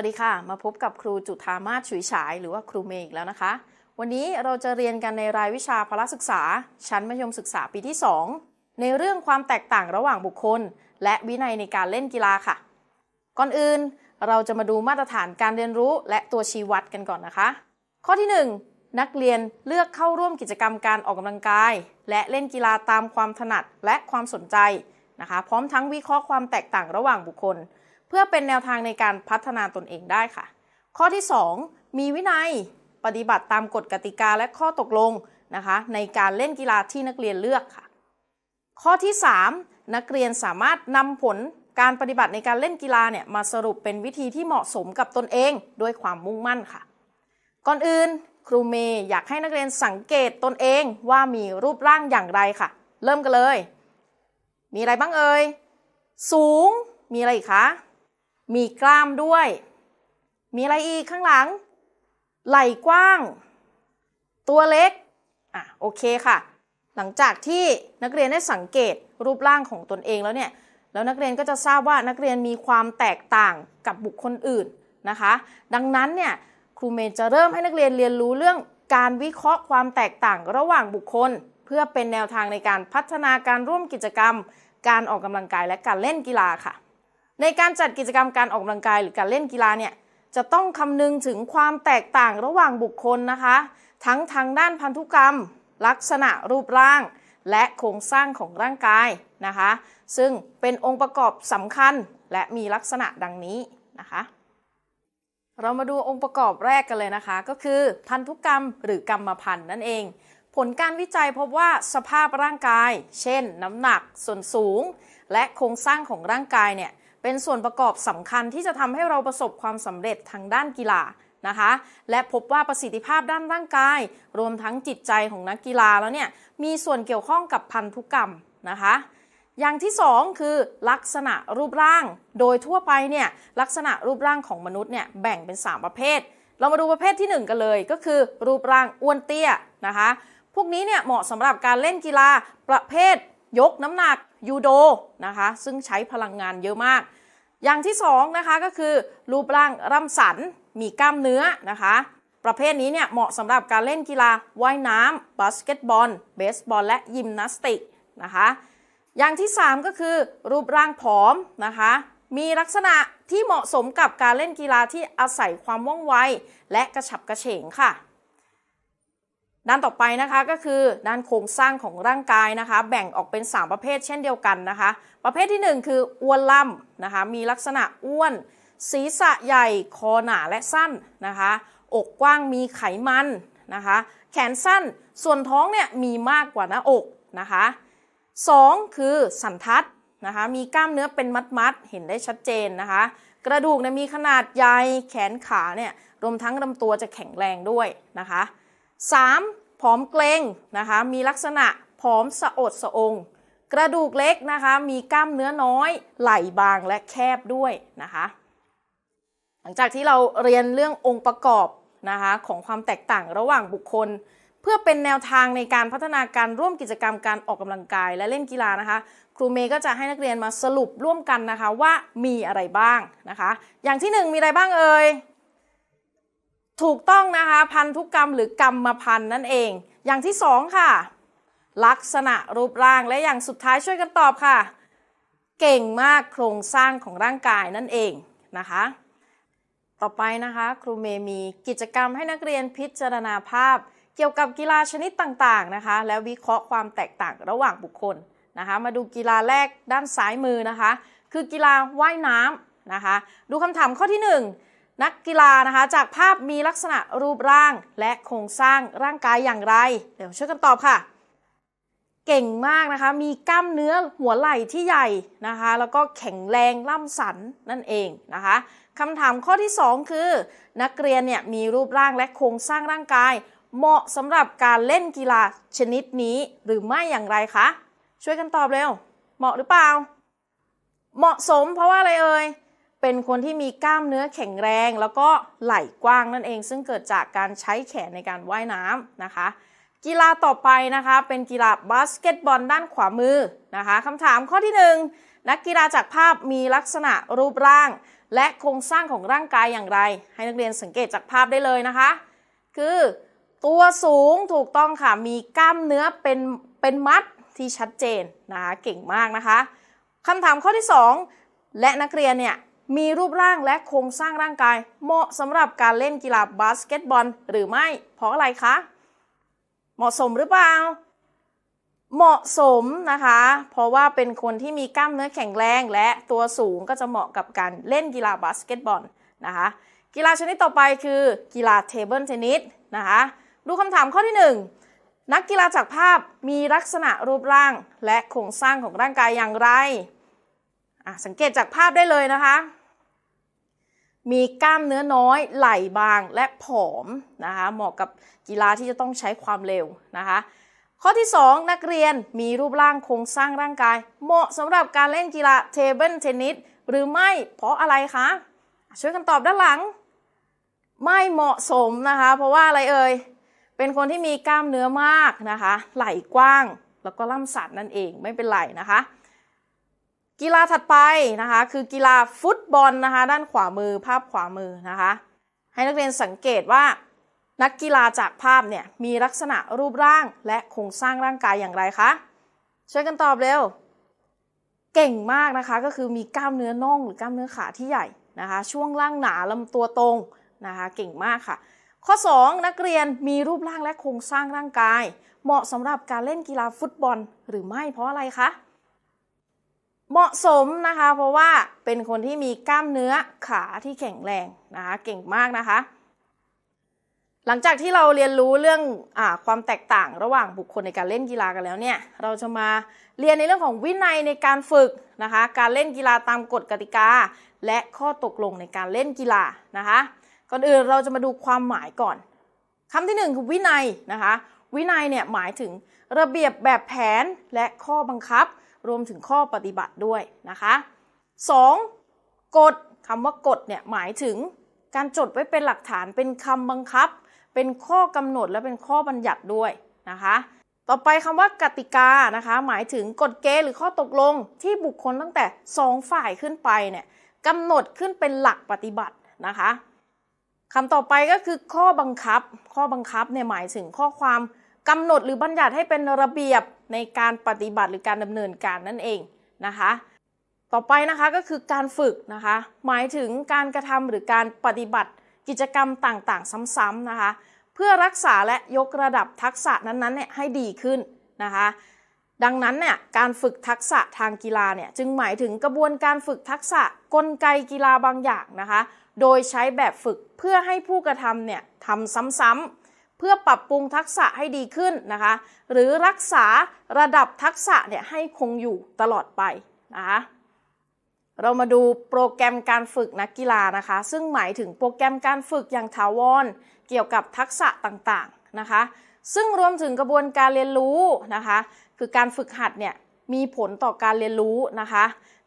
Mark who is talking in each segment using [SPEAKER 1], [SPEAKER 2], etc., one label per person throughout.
[SPEAKER 1] วัสดีค่ะ มาพบกับครูจุธามาศฉุยฉาย หรือว่าครูเมย์อีกแล้วนะคะ วันนี้เราจะเรียนกันในรายวิชาพละศึกษา ชั้นมัธยมศึกษาปีที่ 2 ในเรื่องความแตกต่างระหว่างบุคคล และวินัยในการเล่นกีฬาค่ะ ก่อนอื่นเราจะมาดูมาตรฐานการเรียนรู้และตัวชี้วัดกันก่อนนะคะ ข้อที่ 1 นักเรียนเลือกเข้าร่วมกิจกรรมการออกกำลังกาย และเล่นกีฬาตามความถนัดและความสนใจนะคะ พร้อมทั้งวิเคราะห์ความแตกต่างระหว่างบุคคล เพื่อเป็นแนวทางในการพัฒนาตนเองได้ค่ะ ข้อที่ 2 มีวินัยปฏิบัติตามกฎกติกาและข้อตกลงนะคะ ในการเล่นกีฬาที่นักเรียนเลือกค่ะ ข้อที่ 3 นักเรียนสามารถนำผลการปฏิบัติในการเล่นกีฬาเนี่ยมาสรุปเป็นวิธีที่เหมาะสมกับตนเองด้วยความมุ่งมั่นค่ะ ก่อนอื่นครูเมย์อยากให้นักเรียนสังเกตตนเองว่ามีรูปร่างอย่างไรค่ะ เริ่มกันเลย มีอะไรบ้างเอ่ยสูงมีอะไรอีกคะ มีกล้ามด้วย มีอะไรอีกข้างหลัง ไหล่กว้าง ตัวเล็ก อะโอเคค่ะ หลังจากที่นักเรียนได้สังเกตรูปร่างของตนเองแล้วเนี่ย แล้วนักเรียนก็จะทราบว่านักเรียนมีความแตกต่างกับบุคคลอื่นนะคะ ดังนั้นเนี่ยครูเมย์จะเริ่มให้นักเรียนเรียนรู้เรื่องการวิเคราะห์ความแตกต่างระหว่างบุคคล เพื่อเป็นแนวทางในการพัฒนาการร่วมกิจกรรม การออกกำลังกายและการเล่นกีฬาค่ะ ในการจัดกิจกรรมการออกกำลังกายหรือการเล่นกีฬาเนี่ยจะต้องคำนึงถึงความแตกต่างระหว่างบุคคลนะคะ ทั้งทางด้านพันธุกรรม ลักษณะรูปร่าง และโครงสร้างของร่างกายนะคะ ซึ่งเป็นองค์ประกอบสำคัญและมีลักษณะดังนี้นะคะ เรามาดูองค์ประกอบแรกกันเลยนะคะ ก็คือพันธุกรรมหรือกรรมพันธุ์นั่นเอง ผลการวิจัยพบว่าสภาพร่างกาย เช่น น้ำหนักส่วนสูง และโครงสร้างของร่างกายเนี่ย เป็นส่วนประกอบสำคัญที่จะทำให้เราประสบความสำเร็จทางด้านกีฬานะคะ และพบว่าประสิทธิภาพด้านร่างกาย รวมทั้งจิตใจของนักกีฬาแล้วเนี่ยมีส่วนเกี่ยวข้องกับพันธุกรรมนะคะอย่างที่ 2 คือลักษณะรูปร่าง โดยทั่วไปเนี่ยลักษณะรูปร่างของมนุษย์เนี่ยแบ่งเป็น 3 ประเภท เรามาดูประเภทที่ 1 กันเลย ก็คือรูปร่างอ้วนเตี้ยนะคะ พวกนี้เนี่ยเหมาะสำหรับการเล่นกีฬาประเภทยกน้ำหนักยูโดนะคะ ซึ่งใช้พลังงานเยอะมาก อย่างที่2นะคะก็คือรูปร่างร่ำสันมีกล้ามเนื้อนะคะ ประเภทนี้เนี่ยเหมาะสำหรับการเล่นกีฬาว่ายน้ำบาสเกตบอล เบสบอล และยิมนาสติกนะคะ อย่างที่ 3 ก็คือรูปร่างผอมนะคะ มีลักษณะที่เหมาะสมกับการเล่นกีฬาที่อาศัยความว่องไวและกระฉับกระเฉงค่ะ ด้านต่อไปนะคะก็คือด้านโครงสร้างของร่างกายนะคะ แบ่งออกเป็น 3 ประเภทเช่นเดียวกันนะคะ ประเภทที่ 1 คืออ้วนล่ำนะคะ มีลักษณะอ้วน ศีรษะใหญ่ คอหนาและสั้นนะคะ อกกว้างมีไขมันนะคะ แขนสั้นส่วนท้องเนี่ยมีมากกว่าหน้าอกนะคะ2คือสันทัดนะคะ มีกล้ามเนื้อเป็นมัดๆเห็นได้ชัดเจนนะคะ กระดูกเนี่ยมีขนาดใหญ่แขนขาเนี่ยรวมทั้งลำตัวจะแข็งแรงด้วยนะคะ 3. ผอมเกรงนะคะ มีลักษณะผอมสะอดสะอง กระดูกเล็กนะคะ มีกล้ามเนื้อน้อย ไหล่บางและแคบด้วยนะคะ หลังจากที่เราเรียนเรื่ององค์ประกอบนะคะของความแตกต่างระหว่างบุคคล เพื่อเป็นแนวทางในการพัฒนาการร่วมกิจกรรมการออกกำลังกาย และเล่นกีฬานะคะ ครูเมย์ก็จะให้นักเรียนมาสรุปร่วมกันนะคะว่ามีอะไรบ้างนะคะ อย่างที่หนึ่งมีอะไรบ้างเอ่ย ถูกต้องนะคะพันธุกรรมหรือกรรมพันธุ์นั่นเอง อย่างที่สองค่ะ ลักษณะรูปร่างและอย่างสุดท้ายช่วยกันตอบค่ะ เก่งมากโครงสร้างของร่างกายนั่นเองนะคะ ต่อไปนะคะ ครูเมย์มีกิจกรรมให้นักเรียนพิจารณาภาพ เกี่ยวกับกีฬาชนิดต่างๆนะคะ และวิเคราะห์ความแตกต่างระหว่างบุคคลนะคะ มาดูกีฬาแรกด้านซ้ายมือนะคะ คือกีฬาว่ายน้ำนะคะ ดูคำถามข้อที่ 1 นักกีฬานะคะ จากภาพมีลักษณะรูปร่างและโครงสร้างร่างกายอย่างไร เดี๋ยวช่วยกันตอบค่ะ เก่งมากนะคะ มีกล้ามเนื้อหัวไหล่ที่ใหญ่นะคะ แล้วก็แข็งแรงล่ำสันนั่นเองนะคะคำถามข้อที่ 2 คือ นักเรียนเนี่ยมีรูปร่างและโครงสร้างร่างกาย เหมาะสำหรับการเล่นกีฬาชนิดนี้หรือไม่อย่างไรคะช่วยกันตอบเร็ว เหมาะหรือเปล่า เหมาะสมเพราะว่าอะไรเอ่ย เป็นคนที่มีกล้ามเนื้อแข็งแรง แล้วก็ไหล่กว้างนั่นเอง ซึ่งเกิดจากการใช้แขนในการว่ายน้ำนะคะ กีฬาต่อไปนะคะ เป็นกีฬาบาสเกตบอลด้านขวามือนะคะคำถามข้อที่ 1 นักกีฬาจากภาพมีลักษณะรูปร่าง และโครงสร้างของร่างกายอย่างไร ให้นักเรียนสังเกตจากภาพได้เลยนะคะ คือ ตัวสูงถูกต้องค่ะมีกล้ามเนื้อเป็นเป็นมัดที่ชัดเจนนะคะเก่งมากนะคะคำถามข้อที่ 2 และนักเรียนเนี่ย มีรูปร่างและโครงสร้างร่างกาย เหมาะสำหรับการเล่นกีฬาบาสเกตบอล หรือไม่ เพราะอะไรคะ เหมาะสมหรือเปล่า เหมาะสมนะคะ เพราะว่าเป็นคนที่มีกล้ามเนื้อแข็งแรงและตัวสูงก็จะเหมาะกับการเล่นกีฬาบาสเกตบอลนะคะ กีฬาชนิดต่อไปคือกีฬาเทเบิลเทนนิสนะคะ ดูคำถามข้อที่ 1 นักกีฬาจากภาพมีลักษณะรูปร่างและโครงสร้างของร่างกายอย่างไรอะสังเกตจากภาพได้เลยนะคะ มีกล้ามเนื้อน้อย ไหล่บางและผอมนะคะ เหมาะกับกีฬาที่จะต้องใช้ความเร็วนะคะ ข้อที่ 2 นักเรียนมีรูปร่างโครงสร้างร่างกาย เหมาะสำหรับการเล่นกีฬาเทเบิลเทนนิสหรือไม่เพราะอะไรคะ ช่วยกันตอบด้านหลัง ไม่เหมาะสมนะคะ เพราะว่าอะไรเอ่ยเป็นคนที่มีกล้ามเนื้อมากนะคะ ไหล่กว้าง แล้วก็ล่ำสันนั่นเองไม่เป็นไรนะคะ กีฬาถัดไปนะคะ คือกีฬาฟุตบอลนะคะ ด้านขวามือภาพขวามือนะคะ ให้นักเรียนสังเกตว่า นักกีฬาจากภาพเนี่ยมีลักษณะรูปร่างและโครงสร้างร่างกายอย่างไรคะช่วยกันตอบเร็ว เก่งมากนะคะก็คือมีกล้ามเนื้อน่องหรือกล้ามเนื้อขาที่ใหญ่นะคะ ช่วงล่างหนาลำตัวตรงนะคะ เก่งมากค่ะ ข้อ 2 นักเรียนมีรูปร่างและโครงสร้างร่างกาย เหมาะสำหรับการเล่นกีฬาฟุตบอลหรือไม่เพราะอะไรคะ เหมาะสมนะคะ เพราะว่าเป็นคนที่มีกล้ามเนื้อขาที่แข็งแรงนะคะเก่งมากนะคะ หลังจากที่เราเรียนรู้เรื่องอความแตกต่างระหว่างบุคคลในการเล่นกีฬากันแล้วเนี่ยเราจะมาเรียนในเรื่องของวินัยในการฝึกนะคะ การเล่นกีฬาตามกฎกติกา และข้อตกลงในการเล่นกีฬานะคะ ก่อนอื่นเราจะมาดูความหมายก่อนคำที่หนึ่งคือวินัยนะคะ วินัยเนี่ยหมายถึงระเบียบแบบแผนและข้อบังคับ รวมถึงข้อปฏิบัติด้วยนะคะ 2. กฎคำว่ากฎเนี่ยหมายถึงการจดไว้เป็นหลักฐานเป็นคำบังคับ เป็นข้อกำหนดและเป็นข้อบัญญัติด้วยนะคะ ต่อไปคำว่ากติกานะคะ หมายถึงกฎเกณฑ์หรือข้อตกลงที่บุคคลตั้งแต่ 2 ฝ่ายขึ้นไปเนี่ยกำหนดขึ้นเป็นหลักปฏิบัตินะคะคำต่อไปก็คือข้อบังคับ ข้อบังคับเนี่ยหมายถึงข้อความกำหนดหรือบัญญัติให้เป็นระเบียบ ในการปฏิบัติหรือการดำเนินการนั่นเองนะคะ ต่อไปนะคะก็คือการฝึกนะคะ หมายถึงการกระทำหรือการปฏิบัติกิจกรรมต่างๆ ซ้ำๆนะคะ เพื่อรักษาและยกระดับทักษะนั้นๆเนี่ยให้ดีขึ้นนะคะดังนั้นเนี่ยการฝึกทักษะทางกีฬาเนี่ยจึงหมายถึงกระบวนการฝึกทักษะกลไกกีฬาบางอย่างนะคะ โดยใช้แบบฝึกเพื่อให้ผู้กระทำเนี่ยทำซ้ำๆ เพื่อปรับปรุงทักษะให้ดีขึ้นนะคะ หรือรักษาระดับทักษะเนี่ยให้คงอยู่ตลอดไปนะคะเรามาดูโปรแกรมการฝึกนักกีฬานะคะ ซึ่งหมายถึงโปรแกรมการฝึกอย่างถาวรเกี่ยวกับทักษะต่างๆนะคะ ซึ่งรวมถึงกระบวนการเรียนรู้นะคะ คือการฝึกหัดเนี่ยมีผลต่อการเรียนรู้นะคะ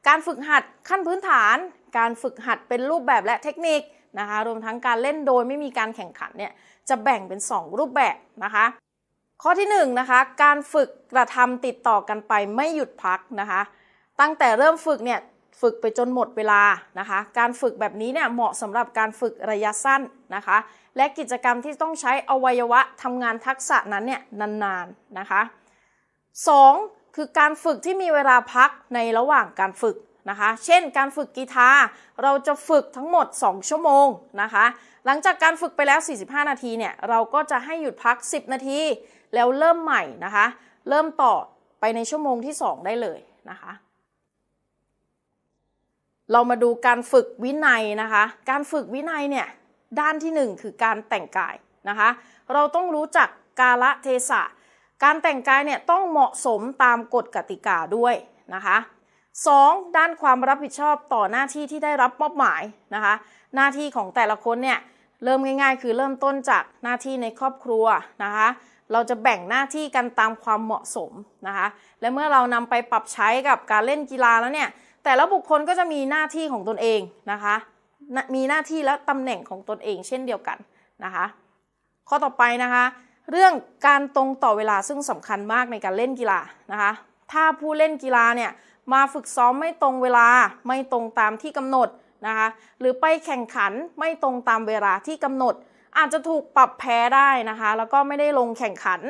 [SPEAKER 1] การฝึกหัดขั้นพื้นฐาน การฝึกหัดเป็นรูปแบบและเทคนิค นะคะรวมทั้งการเล่นโดยไม่มีการแข่งขันเนี่ยจะแบ่งเป็น 2 รูปแบบนะคะ ข้อที่1นนะคะการฝึกกระทำติดต่อกันไปไม่หยุดพักนะคะ ตั้งแต่เริ่มฝึกเนี่ยฝึกไปจนหมดเวลานะคะ การฝึกแบบนี้เนี่ยเหมาะสำหรับการฝึกระยะสั้นนะคะ และกิจกรรมที่ต้องใช้อวัยวะทำงานทักษะนั้นเนี่ยนานๆนะคะ 2. คือการฝึกที่มีเวลาพักในระหว่างการฝึก นะคะ เช่นการฝึกกีตาร์เราจะฝึกทั้งหมด 2 ชั่วโมงนะคะ หลังจากการฝึกไปแล้ว 45 นาทีเนี่ยเราก็จะให้หยุดพัก 10 นาที แล้วเริ่มใหม่นะคะ เริ่มต่อไปในชั่วโมงที่ 2 ได้เลยนะคะ เรามาดูการฝึกวินัยนะคะ การฝึกวินัยเนี่ยด้านที่ 1 คือการแต่งกายนะคะ เราต้องรู้จักกาละเทศะ การแต่งกายเนี่ยต้องเหมาะสมตามกฎกติกาด้วยนะคะ 2. ด้านความรับผิดชอบต่อหน้าที่ที่ได้รับมอบหมายนะคะ หน้าที่ของแต่ละคนเนี่ยเริ่มง่าย ๆ คือเริ่มต้นจากหน้าที่ในครอบครัวนะคะ เราจะแบ่งหน้าที่กันตามความเหมาะสมนะคะ และเมื่อเรานำไปปรับใช้กับการเล่นกีฬาแล้วเนี่ย แต่ละบุคคลก็จะมีหน้าที่ของตนเองนะคะ มีหน้าที่และตำแหน่งของตนเองเช่นเดียวกันนะคะ ข้อต่อไปนะคะ เรื่องการตรงต่อเวลาซึ่งสำคัญมากในการเล่นกีฬานะคะ ถ้าผู้เล่นกีฬาเนี่ย มาฝึกซ้อมไม่ตรงเวลาไม่ตรงตามที่กำหนดนะคะหรือไปแข่งขันไม่ตรงตามเวลาที่กำหนด อาจจะถูกปรับแพ้ได้นะคะ แล้วก็ไม่ได้ลงแข่งขัน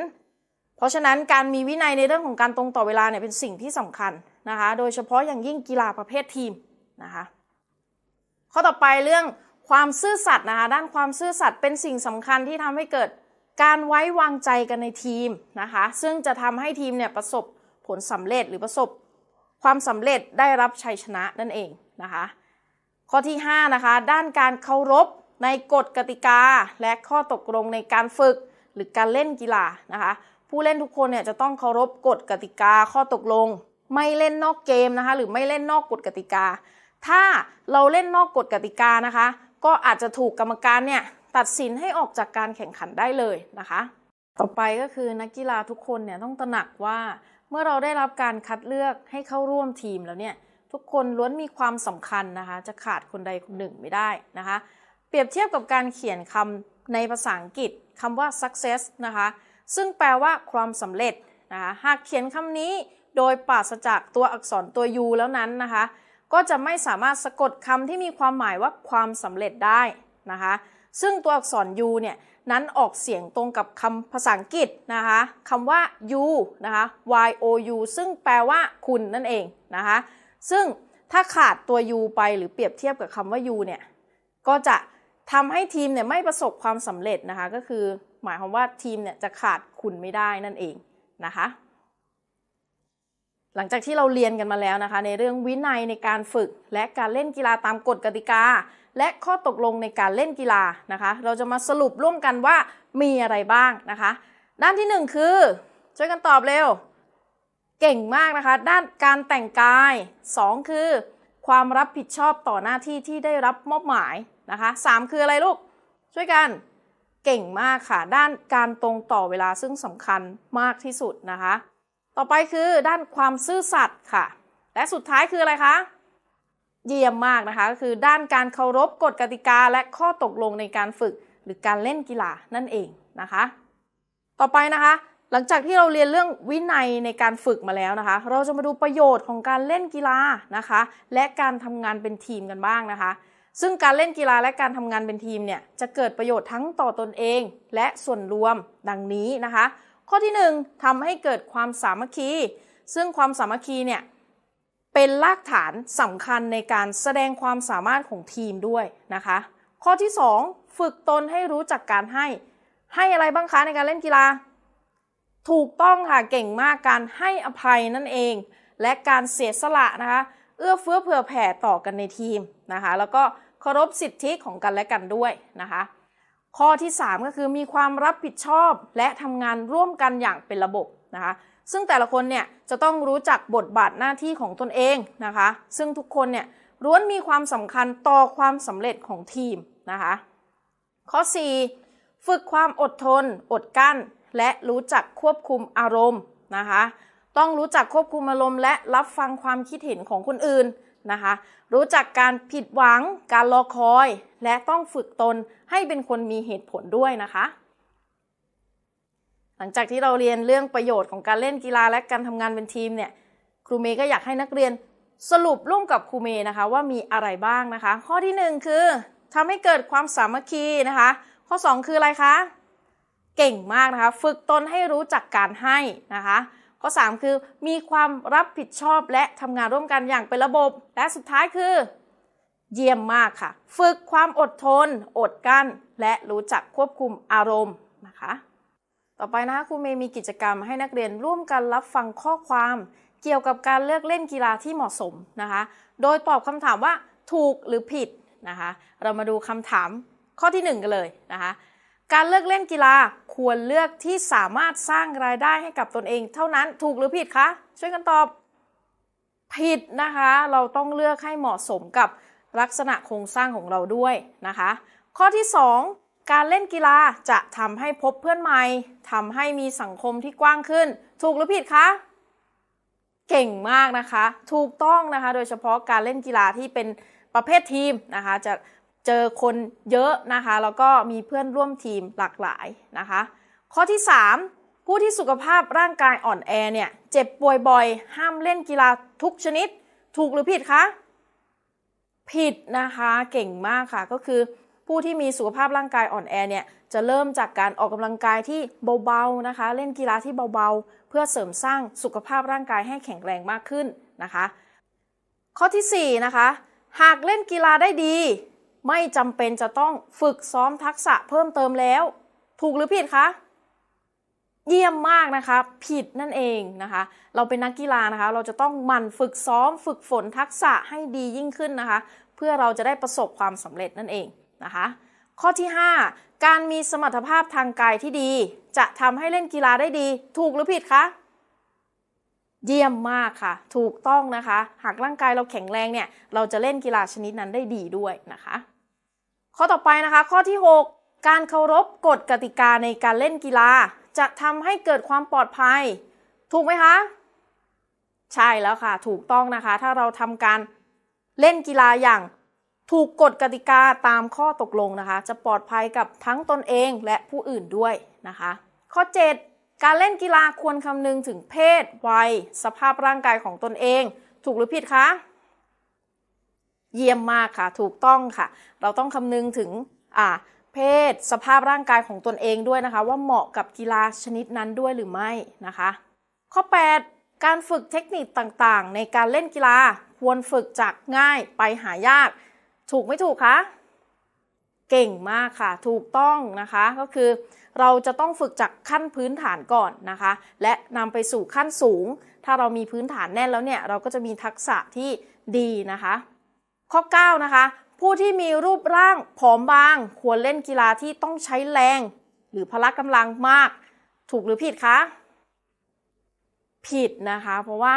[SPEAKER 1] เพราะฉะนั้นการมีวินัยในเรื่องของการตรงต่อเวลาเนี่ยเป็นสิ่งที่สำคัญนะคะ โดยเฉพาะอย่างยิ่งกีฬาประเภททีมนะคะข้อต่อไปเรื่องความซื่อสัตย์นะคะด้านความซื่อสัตย์เป็นสิ่งสำคัญที่ทำให้เกิดการไว้วางใจกันในทีมนะคะ ซึ่งจะทำให้ทีมเนี่ยประสบผลสำเร็จหรือประสบ ความสำเร็จได้รับชัยชนะนั่นเองนะคะ ข้อที่5นะคะด้านการเคารพในกฎกติกาและข้อตกลงในการฝึกหรือการเล่นกีฬานะคะ ผู้เล่นทุกคนเนี่ยจะต้องเคารพกฎกติกาข้อตกลง ไม่เล่นนอกเกมนะคะหรือไม่เล่นนอกกฎกติกา ถ้าเราเล่นนอกกฎกติกานะคะ ก็อาจจะถูกกรรมการเนี่ยตัดสินให้ออกจากการแข่งขันได้เลยนะคะ ต่อไปก็คือนักกีฬาทุกคนเนี่ยต้องตระหนักว่า เมื่อเราได้รับการคัดเลือกให้เข้าร่วมทีมแล้วเนี่ยทุกคนล้วนมีความสำคัญนะคะ จะขาดคนใดคนหนึ่งไม่ได้นะคะ เปรียบเทียบกับการเขียนคำในภาษาอังกฤษคำว่า success นะคะ ซึ่งแปลว่าความสำเร็จนะคะหากเขียนคำนี้โดยปราศจากตัวอักษรตัว u แล้วนั้นนะคะ ก็จะไม่สามารถสะกดคำที่มีความหมายว่าความสำเร็จได้นะคะ ซึ่งตัวอักษร u เนี่ย นั้นออกเสียงตรงกับคำภาษาอังกฤษนะคะคำว่า you นะคะ y o u ซึ่งแปลว่าคุณนั่นเองนะคะซึ่งถ้าขาดตัว u ไปหรือเปรียบเทียบกับคำว่า you เนี่ยก็จะทำให้ทีมเนี่ยไม่ประสบความสำเร็จนะคะก็คือหมายความว่าทีมเนี่ยจะขาดคุณไม่ได้นั่นเองนะคะหลังจากที่เราเรียนกันมาแล้วนะคะ ในเรื่องวินัยในการฝึกและการเล่นกีฬาตามกฎกติกา และข้อตกลงในการเล่นกีฬานะคะ เราจะมาสรุปร่วมกันว่ามีอะไรบ้างนะคะ ด้านที่หนึ่งคือ ช่วยกันตอบเร็ว เก่งมากนะคะ ด้านการแต่งกาย 2 คือ ความรับผิดชอบต่อหน้าที่ที่ได้รับมอบหมายนะคะ 3 คืออะไรลูก ช่วยกันเก่งมากค่ะ ด้านการตรงต่อเวลาซึ่งสำคัญมากที่สุดนะคะ ต่อไปคือด้านความซื่อสัตย์ค่ะ และสุดท้ายคืออะไรคะ เยี่ยมมากนะคะก็คือด้านการเคารพกฎกติกาและข้อตกลงในการฝึกหรือการเล่นกีฬานั่นเองนะคะ ต่อไปนะคะ หลังจากที่เราเรียนเรื่องวินัยในการฝึกมาแล้วนะคะ เราจะมาดูประโยชน์ของการเล่นกีฬานะคะ และการทำงานเป็นทีมกันบ้างนะคะ ซึ่งการเล่นกีฬาและการทำงานเป็นทีมเนี่ยจะเกิดประโยชน์ทั้งต่อตนเอง และส่วนรวมดังนี้นะคะ ข้อที่ 1ทำให้เกิดความสามัคคี ซึ่งความสามัคคีเนี่ย เป็นรากฐานสำคัญในการแสดงความสามารถของทีมด้วยนะคะ ข้อที่ 2 ฝึกตนให้รู้จักการให้ ให้อะไรบ้างคะในการเล่นกีฬา ถูกต้องค่ะเก่งมากการให้อภัยนั่นเอง และการเสียสละนะคะ เอื้อเฟื้อเผื่อแผ่ต่อกันในทีมนะคะ แล้วก็เคารพสิทธิของกันและกันด้วยนะคะ ข้อที่ 3 ก็คือมีความรับผิดชอบและทำงานร่วมกันอย่างเป็นระบบนะคะ ซึ่งแต่ละคนเนี่ยจะต้องรู้จักบทบาทหน้าที่ของตนเองนะคะ ซึ่งทุกคนเนี่ยล้วนมีความสำคัญต่อความสำเร็จของทีมนะคะ ข้อ 4 ฝึกความอดทน อดกั้น และรู้จักควบคุมอารมณ์นะคะ ต้องรู้จักควบคุมอารมณ์ และรับฟังความคิดเห็นของคนอื่นนะคะ รู้จักการผิดหวัง การรอคอย และต้องฝึกตนให้เป็นคนมีเหตุผลด้วยนะคะ ลังจากที่เราเรียนเรื่องประโยชน์ของการเล่นกีฬาและการทำงานเป็นทีมเนี่ยครูเมย์ก็อยากให้นักเรียนสรุปร่วมกับครูเมย์นะคะว่ามีอะไรบ้างนะคะ ข้อที่ 1 คือทำให้เกิดความสามัคคีนะคะ ข้อ 2 คืออะไรคะเก่งมากนะคะ ฝึกตนให้รู้จักการให้นะคะข้อ 3 คือมีความรับผิดชอบและทำงานร่วมกันอย่างเป็นระบบ และสุดท้ายคือ เยี่ยมมากค่ะ ฝึกความอดทน อดกั้น และรู้จักควบคุมอารมณ์นะคะ ต่อไปนะคะครูเมย์มีกิจกรรมให้นักเรียนร่วมกันรับฟังข้อความเกี่ยวกับการเลือกเล่นกีฬาที่เหมาะสมนะคะ โดยตอบคำถามว่าถูกหรือผิดนะคะ เรามาดูคำถามข้อที่ 1 กันเลยนะคะ การเลือกเล่นกีฬาควรเลือกที่สามารถสร้างรายได้ให้กับตนเองเท่านั้นถูกหรือผิดคะช่วยกันตอบผิดนะคะ เราต้องเลือกให้เหมาะสมกับลักษณะโครงสร้างของเราด้วยนะคะ ข้อที่ 2 การเล่นกีฬาจะทำให้พบเพื่อนใหม่ทำให้มีสังคมที่กว้างขึ้น ถูกหรือผิดคะ เก่งมากนะคะ ถูกต้องนะคะ โดยเฉพาะการเล่นกีฬาที่เป็นประเภททีมนะคะ จะเจอคนเยอะนะคะ แล้วก็มีเพื่อนร่วมทีมหลากหลายนะคะ ข้อที่ 3 ผู้ที่สุขภาพร่างกายอ่อนแอเนี่ย เจ็บป่วยบ่อย ห้ามเล่นกีฬาทุกชนิด ถูกหรือผิดคะ ผิดนะคะ เก่งมากค่ะ ก็คือ ผู้ที่มีสุขภาพร่างกายอ่อนแอเนี่ยจะเริ่มจากการออกกำลังกายที่เบาๆนะคะ เล่นกีฬาที่เบาๆ เพื่อเสริมสร้างสุขภาพร่างกายให้แข็งแรงมากขึ้นนะคะ ข้อทีสี่4นะคะหากเล่นกีฬาได้ดี ไม่จำเป็นจะต้องฝึกซ้อมทักษะเพิ่มเติมแล้ว ถูกหรือผิดคะเยี่ยมมากนะคะ ผิดนั่นเองนะคะ เราเป็นนักกีฬานะคะ เราจะต้องหมั่นฝึกซ้อม ฝึกฝนทักษะให้ดียิ่งขึ้นนะคะ เพื่อเราจะได้ประสบความสำเร็จนั่นเอง นะคะ ข้อที่ 5 การมีสมรรถภาพทางกายที่ดี จะทำให้เล่นกีฬาได้ดี ถูกหรือผิดคะเยี่ยมมากค่ะ ถูกต้องนะคะ หากร่างกายเราแข็งแรงเนี่ย เราจะเล่นกีฬาชนิดนั้นได้ดีด้วยนะคะ ข้อต่อไปนะคะ ข้อที่ 6 การเคารพกฎกติกาในการเล่นกีฬา จะทำให้เกิดความปลอดภัย ถูกไหมคะ ใช่แล้วค่ะ ถูกต้องนะคะ ถ้าเราทำการเล่นกีฬาอย่าง ถูกกฎกติกาตามข้อตกลงนะคะ จะปลอดภัยกับทั้งตนเองและผู้อื่นด้วยนะคะ ข้อ 7 การเล่นกีฬาควรคำนึงถึงเพศ วัย สภาพร่างกายของตนเอง ถูกหรือผิดคะ เยี่ยมมากค่ะ ถูกต้องค่ะ เราต้องคำนึงถึงอ่าเพศ สภาพร่างกายของตนเองด้วยนะคะ ว่าเหมาะกับกีฬาชนิดนั้นด้วยหรือไม่นะคะ ข้อ 8 การฝึกเทคนิคต่างๆ ในการเล่นกีฬาควรฝึกจากง่ายไปหายาก ถูกไม่ถูกคะ เก่งมากค่ะ ถูกต้องนะคะ ก็คือเราจะต้องฝึกจากขั้นพื้นฐานก่อนนะคะ และนำไปสู่ขั้นสูง ถ้าเรามีพื้นฐานแน่นแล้วเนี่ย เราก็จะมีทักษะที่ดีนะคะ ข้อ 9 นะคะ ผู้ที่มีรูปร่างผอมบาง ควรเล่นกีฬาที่ต้องใช้แรง หรือพละกำลังมาก ถูกหรือผิดคะ ผิดนะคะ เพราะว่า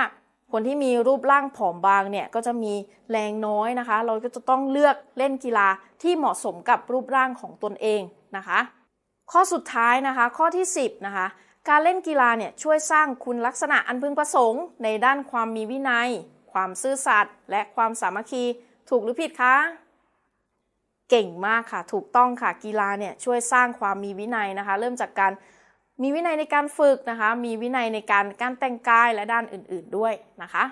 [SPEAKER 1] คนที่มีรูปร่างผอมบางเนี่ยก็จะมีแรงน้อยนะคะ เราก็จะต้องเลือกเล่นกีฬาที่เหมาะสมกับรูปร่างของตนเองนะคะ ข้อสุดท้ายนะคะ ข้อที่ 10 นะคะ การเล่นกีฬาเนี่ยช่วยสร้างคุณลักษณะอันพึงประสงค์ ในด้านความมีวินัย ความซื่อสัตย์และความสามัคคีถูกหรือผิดคะเก่งมากค่ะ ถูกต้องค่ะกีฬาเนี่ยช่วยสร้างความมีวินัยนะคะ เริ่มจากการ มีวินัยในการฝึกนะคะ มีวินัยในการการแต่งกายและด้านอื่น ๆด้วยนะคะ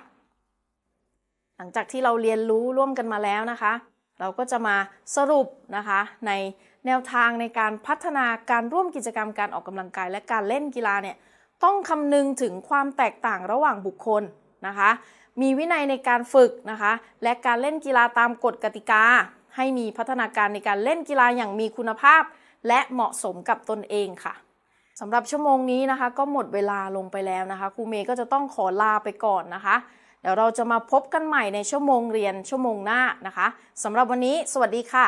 [SPEAKER 1] หลังจากที่เราเรียนรู้ร่วมกันมาแล้วนะคะ เราก็จะมาสรุปนะคะในแนวทางในการพัฒนาการร่วมกิจกรรมการออกกำลังกายและการเล่นกีฬาเนี่ยต้องคำนึงถึงความแตกต่างระหว่างบุคคลนะคะ มีวินัยในการฝึกนะคะ และการเล่นกีฬาตามกฎกติกา ให้มีพัฒนาการในการเล่นกีฬาอย่างมีคุณภาพ และเหมาะสมกับตนเองค่ะ สำหรับชั่วโมงนี้นะคะ ก็หมดเวลาลงไปแล้วนะคะครูเมย์ก็จะต้องขอลาไปก่อนนะคะ เดี๋ยวเราจะมาพบกันใหม่ในชั่วโมงเรียนชั่วโมงหน้านะคะสำหรับวันนี้ สวัสดีค่ะ